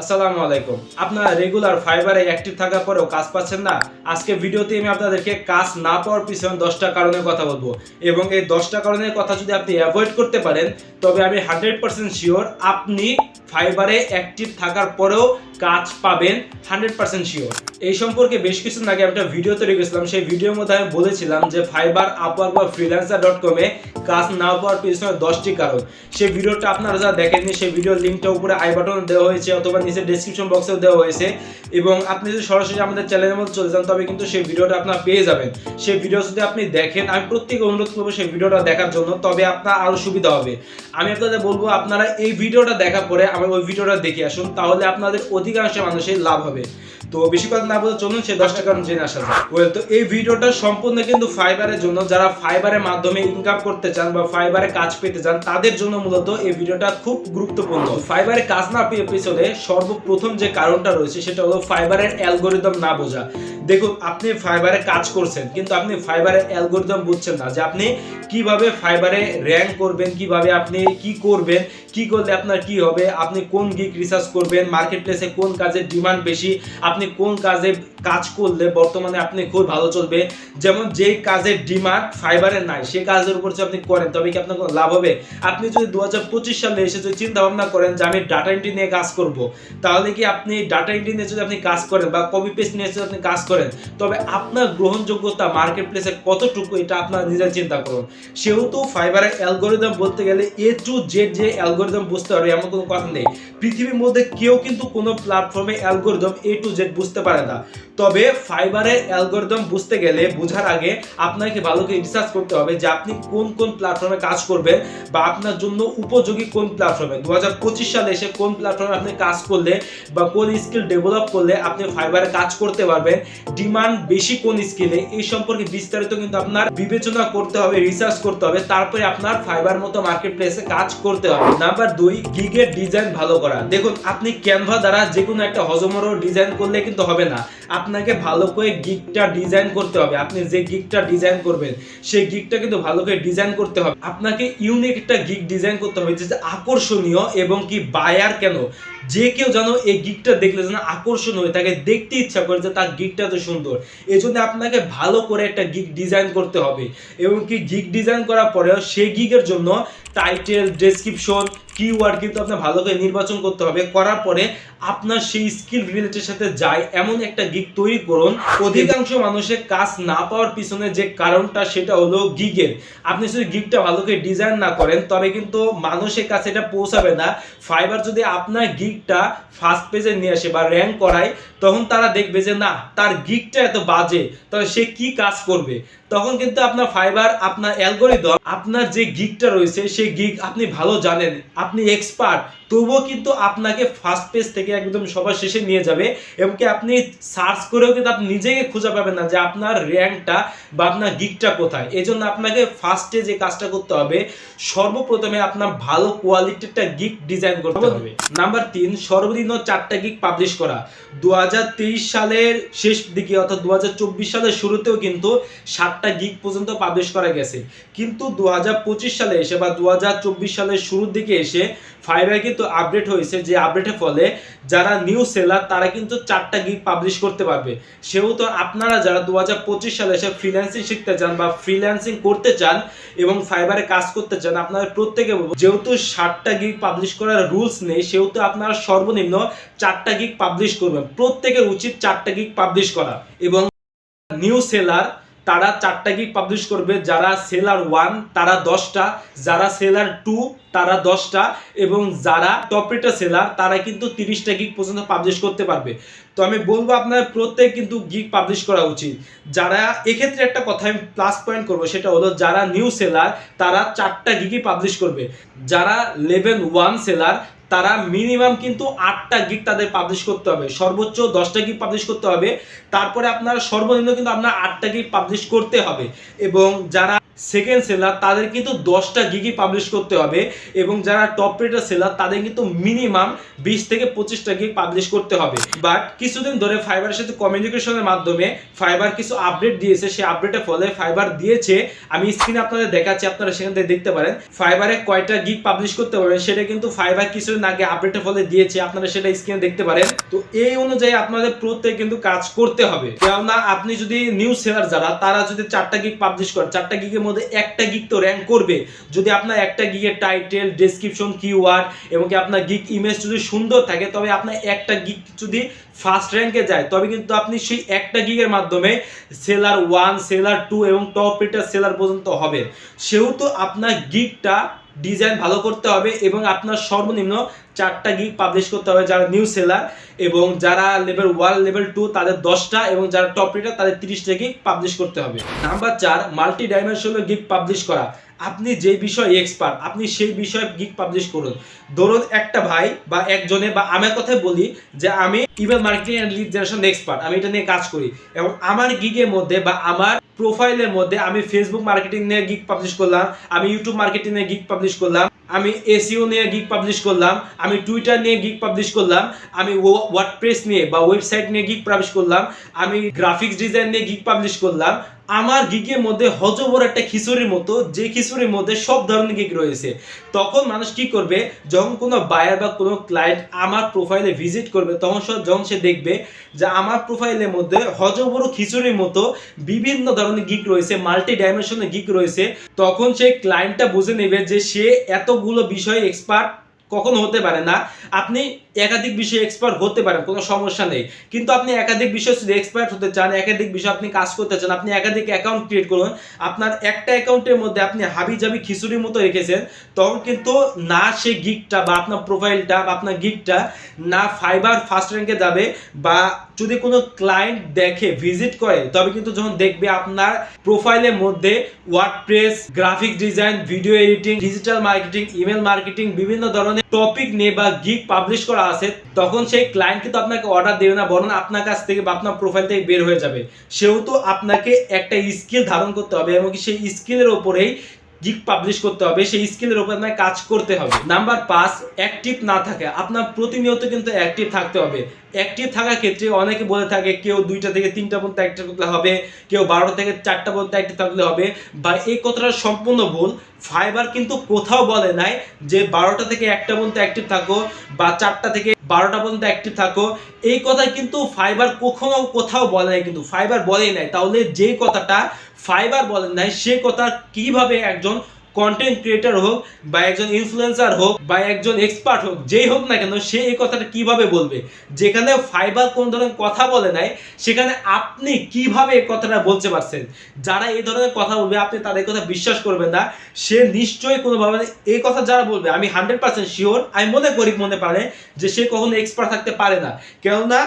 আসসালামু আলাইকুম। আপনারা রেগুলার ফাইবারে অ্যাক্টিভ থাকার পরেও কাজ পাচ্ছেন না? আজকে ভিডিওতে আমি আপনাদেরকে কাজ না পাওয়ার পিছনে দশটা কারণের কথা বলব। এবং এই দশটা কারণের কথা যদি আপনি অ্যাভয়েড করতে পারেন, তবে আমি হান্ড্রেড পার্সেন্ট শিওর আপনি ফাইবারে অ্যাক্টিভ থাকার পরেও কাজ পাবেন হান্ড্রেড পার্সেন্ট শিওর এই সম্পর্কে বেশ কিছুদিন আগে একটা ভিডিও তৈরি করেছিলাম। সেই ভিডিওর মধ্যে আমি বলেছিলাম যে ফাইবার আপওয়ার বা ফ্রিল্যান্সার ডট কমে কাজ না পাওয়ার পিছনে দশটি কারণ। সেই ভিডিওটা আপনারা যারা দেখেননি, সেই ভিডিওর লিঙ্কটা উপরে আই বাটনে দেওয়া হয়েছে অথবা নিচে ডেসক্রিপশন বক্সেও দেওয়া হয়েছে। এবং আপনি যদি সরাসরি আমাদের চ্যানেলের মধ্যে চলে যান, তবে কিন্তু সেই ভিডিওটা আপনার পেয়ে যাবেন। সেই ভিডিও যদি আপনি দেখেন, আমি প্রত্যেকে অনুরোধ করব সেই ভিডিওটা দেখার জন্য, তবে আপনার আরও সুবিধা হবে। আমি আপনাদের বলব, আপনারা এই ভিডিওটা দেখার পরে আমার ওই ভিডিওটা দেখে আসুন, তাহলে আপনাদের অধিকাংশ মানুষের লাভ হবে। তো বেশি কথা না বলে চলুন, সেই দশটা কারণ জেনে আসা যায় ওয়েল তো এই ভিডিওটা সম্পূর্ণ কিন্তু ফাইবারের জন্য, যারা ফাইবারের মাধ্যমে ইনকাম করতে চান বা ফাইবারে কাজ পেতে চান, তাদের জন্য মূলত এই ভিডিওটা খুব গুরুত্বপূর্ণ। ফাইবারে কাজ না পেয়ে পিছনে সর্বপ্রথম যে কারণটা রয়েছে সেটা হলো ফাইবারের অ্যালগোরিদম না বোঝা। দেখুন, আপনি ফাইবারে কাজ করছেন, কিন্তু আপনি ফাইবারের অ্যালগোরিদম বুঝছেন না যে আপনি কীভাবে ফাইবারে র্যাঙ্ক করবেন, কীভাবে আপনি কি করবেন, কি করলে আপনার কি হবে, আপনি কোন গিক রিসার্চ করবেন মার্কেট প্লেসে কোন কাজের ডিমান্ড বেশি, আপনি কোন কাজে কাজ করলে বর্তমানে আপনি খুব ভালো চলবে। যেমন যেই কাজের ডিমান্ড ফাইবারে নাই, সেই কাজের উপর আপনি করেন, তবে কি আপনার কোনো লাভ হবে? আপনি যদি দু হাজার পঁচিশ সালে এসে যদি চিন্তা ভাবনা করেন যে আমি ডাটা এন্ট্রি নিয়ে কাজ করব, তাহলে কি আপনি ডাটা এন্ট্রি নিয়ে যদি আপনি কাজ করেন বা কপি পেস্ট নিয়ে যদি আপনি কাজ করেন তবে আপনার গ্রহণযোগ্যতা মার্কেট প্লেসে কতটুকু এটা আপনার নিজের চিন্তা করুন। সেহেতু ফাইবারের অ্যালগোরিদম বলতে গেলে এ টু জেড যে অ্যালগোরিদম বুঝতে পারবে, এমন কোনো কথা নেই। পৃথিবীর মধ্যে কেউ কিন্তু কোনো প্ল্যাটফর্মে অ্যালগোরিদম এ টু জেড বুঝতে পারে না। তবে ফাইবারের অ্যালগোরিদম বুঝতে গেলে বোঝার আগে আপনাকে ভালো করে রিসার্চ করতে হবে যে আপনি কোন কোন প্ল্যাটফর্মে কাজ করবেন বা আপনার জন্য উপযোগী কোন প্ল্যাটফর্মে দু হাজার পঁচিশ সালে এসে কোন প্ল্যাটফর্মে আপনি কাজ করলে বা কোন স্কিল ডেভেলপ করলে আপনি ফাইবারে কাজ করতে পারবেন ডিমান্ড বেশি কোন স্কিলে, এই সম্পর্কে বিস্তারিত কিন্তু আপনার বিবেচনা করতে হবে রিসার্চ করতে হবে, তারপরে আপনার ফাইবার মতো মার্কেট প্লেসে কাজ করতে হবে। নাম্বার দুই গিগের ডিজাইন ভালো করা। দেখুন, আপনি ক্যানভা দ্বারা যে কোনো একটা হজমরো ডিজাইন করলে কিন্তু হবে না। আপনাকে ভালো করে গিকটা ডিজাইন করতে হবে। আপনি যে গিকটা ডিজাইন করবেন, সেই গিকটা কিন্তু ভালো করে ডিজাইন করতে হবে। আপনাকে ইউনিক একটা গিক ডিজাইন করতে হবে যে আকর্ষণীয় এবং কি বায়ার কেন? যে কেউ যেন এই গিকটা দেখলে যেন আকর্ষণ হয়ে, তাকে দেখতে ইচ্ছা করে যে তার গিকটা তো সুন্দর। এই জন্য আপনাকে ভালো করে একটা গিক ডিজাইন করতে হবে। এবং কি গিক ডিজাইন করার পরেও সেই গিকের জন্য টাইটেল ডেসক্রিপশন কিওয়ার্ড কিন্তু আপনার ভালো করে নির্বাচন করতে হবে, করার পরে আপনার সেই স্কিল রিলেটেড সাথে যায় এমন একটা গিগ তৈরি করুন, অধিকাংশ মানুষের কাজ না পাওয়ার পিছনে যে কারণটা সেটা হলো গিগের আপনি যদি গিগটা ভালো করে ডিজাইন না করেন, তবে কিন্তু মানুষের কাছে এটা পৌঁছাবে না। ফাইবার যদি আপনার গিগটা ফার্স্ট পেজে নিয়ে আসে বা র্যাঙ্ক করায়, তখন তারা দেখবে যে, না, তার গিগটা এত বাজে। তাহলে সে কি কাজ করবে? তখন কিন্তু আপনার ফাইবার আপনার অ্যালগোরিদম আপনার যে গিগটা রয়েছে সেই গিগ আপনি ভালো জানেন আপনি এক্সপার্ট তবুও কিন্তু আপনাকে ফার্স্ট পেজ থেকে একদম সবার শেষে নিয়ে যাবে এবং কি আপনি সার্চ করেও কিন্তু আপনি নিজেকে খুঁজে পাবেন না যে আপনার র্যাঙ্কটা বা আপনার গিগটা কোথায়। এই জন্য আপনাকে ফার্স্টে যে কাজটা করতে হবে সর্বপ্রথমে আপনার ভালো কোয়ালিটির একটা গিগ ডিজাইন করতে হবে। নাম্বার তিন সর্বনিম্ন চারটা গিগ পাবলিশ করা। দু হাজার তেইশ সালের শেষ দিকে অর্থাৎ দু হাজার চব্বিশ সালের শুরুতেও কিন্তু সাতটা গিগ পর্যন্ত পাবলিশ করা গেছে। কিন্তু দু হাজার পঁচিশ সালে এসে বা দু হাজার চব্বিশ সালের শুরুর দিকে এসে ফাইবার কিন্তু আপডেট হয়েছে যে আপডেটের ফলে যারা নিউ সেলার তারা কিন্তু চারটা গিগ পাবলিশ করতে পারবে। সেহেতু আপনারা যারা দু সালে এসে ফ্রিল্যান্সিং শিখতে চান বা ফ্রিল্যান্সিং করতে চান এবং ফাইবারে কাজ করতে চান আপনারা প্রত্যেকে যেহেতু ষাটটা গিগ পাবলিশ করার রুলস নেই, সেহেতু আপনারা সর্বনিম্ন চারটা গিগ পাবলিশ করবেন। প্রত্যেকের উচিত চারটা গিগ পাবলিশ করা এবং নিউ সেলার তারা চারটা গিগ পাবলিশ করবে, যারা সেলার ওয়ান তারা দশটা, যারা সেলার টু তারা দশটা, এবং যারা টপরেটা সেলার তারা কিন্তু তিরিশটা গিগ পর্যন্ত পাবলিশ করতে পারবে। তো আমি বলব আপনার প্রত্যেক কিন্তু গিগ পাবলিশ করা উচিত। যারা, এক্ষেত্রে একটা কথা আমি প্লাস পয়েন্ট করব, সেটা হলো যারা নিউ সেলার তারা চারটা গিগই পাবলিশ করবে। যারা লেভেল ওয়ান সেলার তারা মিনিমাম কিন্তু আটটা গিগ তাদের পাবলিশ করতে হবে। সর্বোচ্চ দশটা গিগ পাবলিশ করতে হবে। তারপরে আপনার সর্বনিম্ন কিন্তু আপনার আটটা গিগ পাবলিশ করতে হবে। এবং যারা সেকেন্ড সেলার তাদের কিন্তু দশটা গিগই পাবলিশ করতে হবে এবং যারা টপ রেটার সেলার তাদের কিন্তু মিনিমাম বিশ থেকে পঁচিশটা গিগ পাবলিশ করতে হবে। বাট কিছুদিন ধরে ফাইবারের সাথে কমিউনিকেশনের মাধ্যমে ফাইবার কিছু আপডেট দিয়েছে, সেই আপডেটের ফলে ফাইবার দিয়েছে। আমি স্ক্রিনে আপনাদের দেখাচ্ছি, আপনারা সেখান থেকে দেখতে পারেন। ফাইবারে কয়টা গিগ পাবলিশ করতে পারবেন, সেটা কিন্তু ফাইবার কিছুদিন আগে আপডেটের ফলে দিয়েছে, আপনারা সেটা স্ক্রিনে দেখতে পারেন। তো এই অনুযায়ী আপনাদের প্রত্যেক কিন্তু কাজ করতে হবে। কেননা আপনি যদি নিউ সেলার যারা, তারা যদি চারটা গিগ পাবলিশ করেন চারটা গিগের মধ্যে একটা গিগ তো র্যাঙ্ক করবে। যদি আপনার একটা গিগের টাইটেল ডেসক্রিপশন কিওয়ার্ড এবং কি আপনার গিগ ইমেজ যদি সুন্দর থাকে, তবে আপনার একটা গিগ যদি ফার্স্ট র্যাঙ্কে যায়, তবে কিন্তু আপনি সেই একটা গিগের মাধ্যমে সেলার ওয়ান সেলার টু এবং টপ রেটার সেলার পর্যন্ত হবেন। সেহেতু আপনার গিগটা ডিজাইন ভালো করতে হবে এবং আপনার সর্বনিম্ন চারটা গিগ পাবলিশ করতে হবে যারা নিউ সেলার এবং যারা লেভেল ওয়ান লেভেল টু তাদের দশটা এবং যারা টপ রেটার তাদের তিরিশটা গিগ পাবলিশ করতে হবে। নাম্বার চার মাল্টি ডাইমেনশনাল গিগ পাবলিশ করা। আপনি যে বিষয়ে এক্সপার্ট আপনি সেই বিষয়ে গিগ পাবলিশ করুন। ধরুন একটা ভাই বা একজনে বা আমার কথাই বলি যে আমি email marketing and lead generation expert আমি এটা নিয়ে কাজ করি। এবং আমার গিগের মধ্যে বা আমার প্রোফাইলের মধ্যে আমি ফেসবুক মার্কেটিং নিয়ে গিগ পাবলিশ করলাম, আমি ইউটিউব মার্কেটিং নিয়ে গিগ পাবলিশ করলাম। আমি এসিও নিয়ে গিগ পাবলিশ করলাম, আমি টুইটার নিয়ে গিগ পাবলিশ করলাম, আমি ওয়ার্ডপ্রেস নিয়ে বা ওয়েবসাইট নিয়ে গিগ পাবলিশ করলাম, আমি গ্রাফিক্স ডিজাইন নিয়ে গিগ পাবলিশ করলাম আমার গিগের মধ্যে হজবর একটা খিচুড়ির মতো, যে খিচুড়ির মধ্যে সব ধরনের গিগ রয়েছে। তখন মানুষ কি করবে, যখন কোনো বায়ার বা কোনো ক্লায়েন্ট আমার প্রোফাইলে ভিজিট করবে, তখন সব যখন সে দেখবে যে আমার প্রোফাইলের মধ্যে হজবর খিচুড়ির মতো বিভিন্ন ধরনের গিগ রয়েছে মাল্টি ডাইমেনশনের গিগ রয়েছে, তখন সেই ক্লায়েন্টটা বুঝে নেবে যে সে এতগুলো বিষয়ে এক্সপার্ট কখনো হতে পারে না। আপনি একাধিক বিষয়ে এক্সপার্ট হতে পারেন, কোনো সমস্যা নেই। কিন্তু আপনি একাধিক বিষয়ে যদি এক্সপার্ট হতে চান, একাধিক বিষয়ে আপনি কাজ করতে চান, আপনি একাধিক অ্যাকাউন্ট ক্রিয়েট করুন, আপনার একটা অ্যাকাউন্টের মধ্যে আপনি হাবি জাবি খিচুড়ির মতো রেখেছেন, তখন কিন্তু না সেই গিকটা বা আপনার প্রোফাইলটা বা আপনার গিকটা না ফাইবার ফার্স্ট র্যাঙ্কে যাবে বা যদি কোনো ক্লায়েন্ট দেখে ভিজিট করে, তবে কিন্তু যখন দেখবে আপনার প্রোফাইলের মধ্যে WordPress graphic design video editing digital marketing email marketing বিভিন্ন ধরনের টপিক নিয়ে বা গিগ পাবলিশ করা আছে, তখন সেই ক্লায়েন্ট কিন্তু আপনাকে অর্ডার দেবে না, বরং আপনার কাছ থেকে বা আপনার প্রোফাইল থেকে বের হয়ে যাবে। সেহেতু আপনাকে একটা স্কিল ধারণ করতে হবে এবং সেই স্কিলের ওপরেই গিগ পাবলিশ করতে হবে, সেই স্কিলের উপর আপনাকে কাজ করতে হবে। নাম্বার পাঁচ, অ্যাক্টিভ না থাকে। আপনার প্রতিনিয়ত কিন্তু অ্যাক্টিভ থাকতে হবে। অ্যাক্টিভ থাকার ক্ষেত্রে অনেকে বলে থাকে, কেউ দুইটা থেকে তিনটা পর্যন্ত অ্যাক্টিভ থাকলে হবে, কেউ বারোটা থেকে চারটা পর্যন্ত অ্যাক্টিভ থাকলে হবে। বা এই কথাটা সম্পূর্ণ ভুল। ফাইবার কিন্তু কোথাও বলে নাই যে বারোটা থেকে একটা পর্যন্ত অ্যাক্টিভ থাকো বা চারটা থেকে বারোটা পর্যন্ত অ্যাক্টিভ থাকো। এই কথা কিন্তু ফাইবার কখনো কোথাও বলে নাই, কিন্তু ফাইবার বলেই নাই। তাহলে যে কথাটা ফাইবার বলেন নাই, সে কথা কীভাবে একজন কন্টেন্ট ক্রিয়েটার হোক, বা একজন ইনফ্লুয়েন্সার হোক, বা একজন এক্সপার্ট হোক, যেই হোক না কেন, সে এই কথাটা কীভাবে বলবে? যেখানে ফাইবার কোন ধরনের কথা বলে নাই, সেখানে আপনি কীভাবে এই কথাটা বলতে পারছেন? যারা এই ধরনের কথা বলবে, আপনি তাদের কথা বিশ্বাস করবেন না। সে নিশ্চয়ই কোনোভাবে এই কথা যারা বলবে, আমি হান্ড্রেড পার্সেন্ট শিওর আমি মনে করি, মনে পারে যে সে কখনো এক্সপার্ট থাকতে পারে না। কেননা,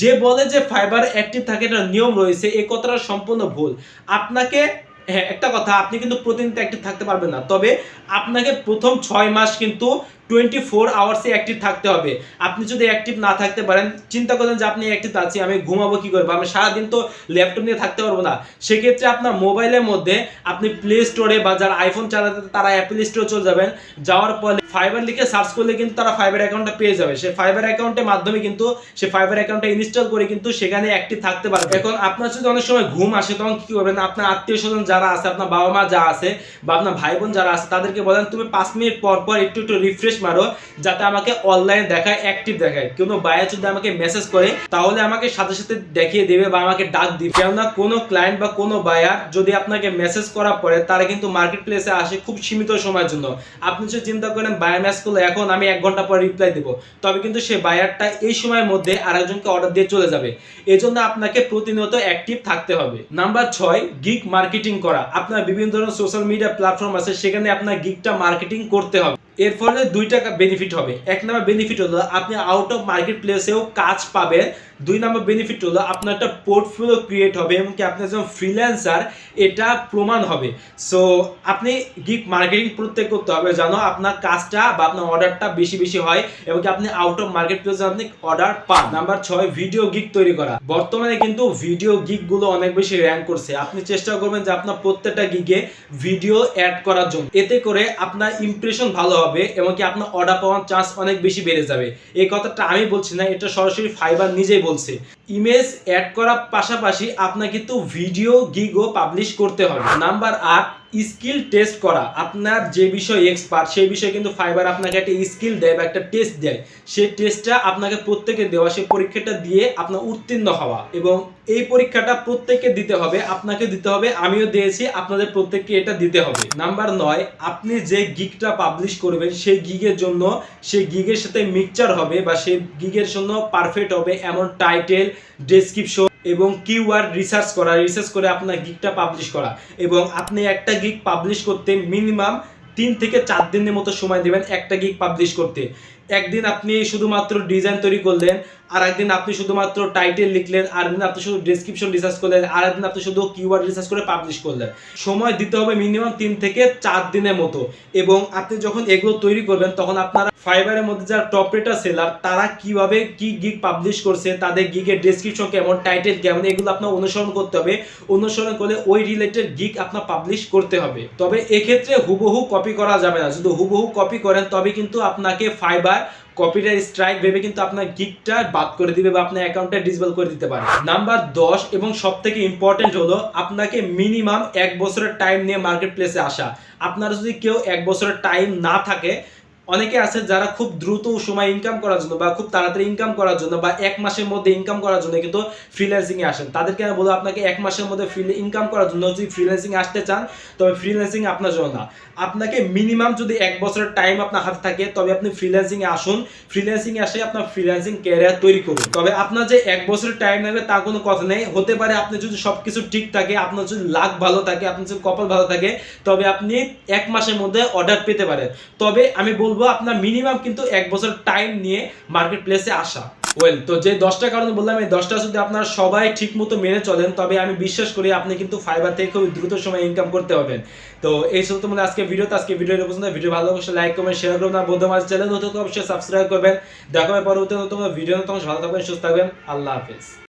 যে বলে যে ফাইবার অ্যাক্টিভ থাকে এটা নিয়ম রয়েছে, এই কথাটা সম্পূর্ণ ভুল। আপনাকে হ্যাঁ একটা কথা, আপনি কিন্তু প্রতিদিন অ্যাক্টিভ থাকতে পারবেন না। তবে আপনাকে প্রথম ছয় মাস কিন্তু টোয়েন্টি ফোর আওয়ার্সে অ্যাক্টিভ থাকতে হবে। আপনি যদি অ্যাক্টিভ না থাকতে পারেন, চিন্তা করেন যে আপনি অ্যাক্টিভ আছি, আমি ঘুমাবো কি করব? আমি সারাদিন তো ল্যাপটপ নিয়ে থাকতে পারব না। সেক্ষেত্রে আপনার মোবাইলের মধ্যে আপনি প্লে স্টোরে বা যারা আইফোন চালাতে, তারা অ্যাপেল স্টোরে চলে যাবেন। যাওয়ার পরে ফাইবার লিখে সার্চ করলে কিন্তু তারা ফাইবার অ্যাকাউন্টটা পেয়ে যাবে। সেই ফাইবার অ্যাকাউন্টের মাধ্যমে কিন্তু সে ফাইবার অ্যাকাউন্টটা ইনস্টল করে কিন্তু সেখানে অ্যাক্টিভ থাকতে পারবে। এখন আপনার যদি অনেক সময় ঘুম আসে, তখন কি করবেন? আপনার আত্মীয় স্বজন যারা আছে, আপনার বাবা মা যা আছে বা আপনার ভাই বোন যারা আছে, তাদেরকে বলেন, তুমি পাঁচ মিনিট পর পর একটু একটু রিফ্রেশ মারো, যাতে আমাকে অনলাইন দেখায় অ্যাক্টিভ দেখায়। কোনো বায়ার যদি আমাকে মেসেজ করে, তাহলে আমাকে সাথে সাথে দেখিয়ে দেবে বা আমাকে ডাক দিবে। কেননা কোনো ক্লায়েন্ট বা কোনো বায়ার যদি আপনাকে মেসেজ করার পরে তারা কিন্তু মার্কেট প্লেসে আসে খুব সীমিত সময়ের জন্য। আপনি যদি চিন্তা করেন বায়ার ম্যাচ করলে এখন আমি এক ঘণ্টা পর রিপ্লাই দেবো। তবে কিন্তু সেই বায়ারটা এই সময়ের মধ্যে আরেকজনকে অর্ডার দিয়ে চলে যাবে। এজন্য আপনাকে প্রতিনিয়ত অ্যাক্টিভ থাকতে হবে। নাম্বার ছয় গিগ মার্কেটিং করা। আপনার বিভিন্ন ধরনের সোশ্যাল মিডিয়া প্ল্যাটফর্ম আছে, সেখানে আপনার গিগটা মার্কেটিং করতে হবে। এর ফলে দুই টাকা বেনিফিট হবে। এক নাম্বার বেনিফিট হলো আপনি আউট অফ মার্কেট প্লেসেও কাজ পাবেন। দুই নম্বর বেনিফিট হলো আপনার একটা পোর্টফোলিও ক্রিয়েট হবে এবং কি আপনি একজন ফ্রিল্যান্সার এটা প্রমাণ হবে। সো আপনি গিগ মার্কেটিং প্রত্যেক করতে হবে। জানো আপনার কাজটা বা আপনার অর্ডারটা বেশি বেশি হয় এবং কি আপনি আউট অফ মার্কেট প্লেসে আপনি অর্ডার পান। নাম্বার ছয় ভিডিও গিগ তৈরি করা। বর্তমানে কিন্তু ভিডিও গিগগুলো অনেক বেশি র্যাঙ্ক করছে। আপনি চেষ্টা করবেন যে আপনার প্রত্যেকটা গিগে ভিডিও অ্যাড করার জন্য। এতে করে আপনার ইমপ্রেশন ভালো হবে এবং কি আপনার অর্ডার পাওয়ার চান্স অনেক বেশি বেড়ে যাবে। এই কথাটা আমি বলছি না, এটা সরাসরি ফাইবার নিজেই বলছে ইমেজ অ্যাড করার পাশাপাশি আপনার কিন্তু ভিডিও গিগও পাবলিশ করতে হবে। নাম্বার আট স্কিল টেস্ট করা। আপনার যে বিষয়ে এক্সপার্ট সেই বিষয়ে কিন্তু ফাইবার আপনাকে একটা স্কিল দেয় বা একটা টেস্ট দেয়। সেই টেস্টটা আপনাকে প্রত্যেকে দেওয়া সেই পরীক্ষাটা দিয়ে আপনার উত্তীর্ণ হওয়া। এবং এই পরীক্ষাটা প্রত্যেককে দিতে হবে, আপনাকে দিতে হবে, আমিও দিয়েছি, আপনাদের প্রত্যেককে এটা দিতে হবে। নাম্বার নয়, আপনি যে গিগটা পাবলিশ করবেন, সেই গিগের জন্য, সেই গিগের সাথে মিক্সচার হবে বা সেই গিগের জন্য পারফেক্ট হবে এমন টাইটেল ডেসক্রিপশন এবং কিওয়ার্ড রিসার্চ করা রিসার্চ করে আপনার গিকটা পাবলিশ করা। এবং আপনি একটা গিক পাবলিশ করতে মিনিমাম তিন থেকে চার দিনের মতো সময় দেবেন একটা গিক পাবলিশ করতে। একদিন আপনি শুধুমাত্র ডিজাইন তৈরি করলেন আর একদিন আপনি শুধুমাত্র টাইটেল লিখলেন, আর একদিন আপনি শুধু ডেসক্রিপশন রিসার্চ করলেন, আর একদিন আপনি শুধু কিওয়ার্ড রিসার্চ করে পাবলিশ করলেন। সময় দিতে হবে মিনিমাম তিন থেকে চার দিনের মতো। এবং আপনি যখন এগুলো তৈরি করবেন, তখন আপনারা ফাইবারের মধ্যে যারা টপ রেটার সেলার তারা কীভাবে কি গিগ পাবলিশ করছে, তাদের গিগের ডেসক্রিপশন কেমন টাইটেল কেমন, এগুলো আপনার অনুসরণ করতে হবে। অনুসরণ করলে ওই রিলেটেড গিগ আপনার পাবলিশ করতে হবে। তবে এক্ষেত্রে হুবহু কপি করা যাবে না। যদি হুবহু কপি করেন, তবে কিন্তু আপনাকে ফাইবার কপিরাইট স্ট্রাইক ভেবে কিন্তু আপনার গিগটা বাদ করে দিবে বা আপনার অ্যাকাউন্টটা ডিসেবল করে দিতে পারে। নাম্বার দশ এবং সব থেকে ইম্পর্টেন্ট হলো আপনাকে মিনিমাম এক বছরের টাইম নিয়ে মার্কেট প্লেসে আসা। আপনার যদি কেউ এক বছরের টাইম না থাকে অনেকে আছে যারা খুব দ্রুত সময় ইনকাম করার জন্য বা খুব তাড়াতাড়ি ইনকাম করার জন্য বা এক মাসের মধ্যে ইনকাম করার জন্য কিন্তু ফ্রিল্যান্সিং এ আসেন। তাদেরকে আমি বলব আপনাকে এক মাসের মধ্যে ইনকাম করার জন্য যদি ফ্রিল্যান্সিং আসতে চান, তবে ফ্রিল্যান্সিং আপনার জন্য না। আপনাকে মিনিমাম যদি এক বছরের টাইম আপনার হাতে থাকে, তবে আপনি ফ্রিল্যান্সিং এ আসুন। ফ্রিল্যান্সিং এ আসে আপনার ফ্রিল্যান্সিং ক্যারিয়ার তৈরি করুন। তবে আপনার যে এক বছরের টাইম লাগবে তা কোনো কথা নেই। হতে পারে আপনি যদি সবকিছু ঠিক থাকে, আপনার যদি লাক ভালো থাকে, আপনার যদি কপাল ভালো থাকে, তবে আপনি এক মাসের মধ্যে অর্ডার পেতে পারেন। তবে আমি বলব আপনার মিনিমাম কিন্তু এক বছর টাইম নিয়ে মার্কেট প্লেসে আসা। ওয়েল তো যে দশটা কারণ বললাম, এই দশটা যদি আপনারা সবাই ঠিক মতো মেনে চলেন, তবে আমি বিশ্বাস করি আপনি কিন্তু ফাইবার থেকে খুব দ্রুত সময় ইনকাম করতে পারবেন। তো এই ছিল তোমাদের আজকে ভিডিও তো আজকে ভিডিও পর্যন্ত। ভিডিও ভালো অবশ্যই লাইক করবেন শেয়ার করবেন আর বন্ধু আমার চ্যানেল নতুন অবশ্যই সাবস্ক্রাইব করবেন। দেখা হবে পরবর্তী নতুন ভিডিও নতুন ভালো থাকবেন, সুস্থ থাকবেন। আল্লাহ হাফিজ।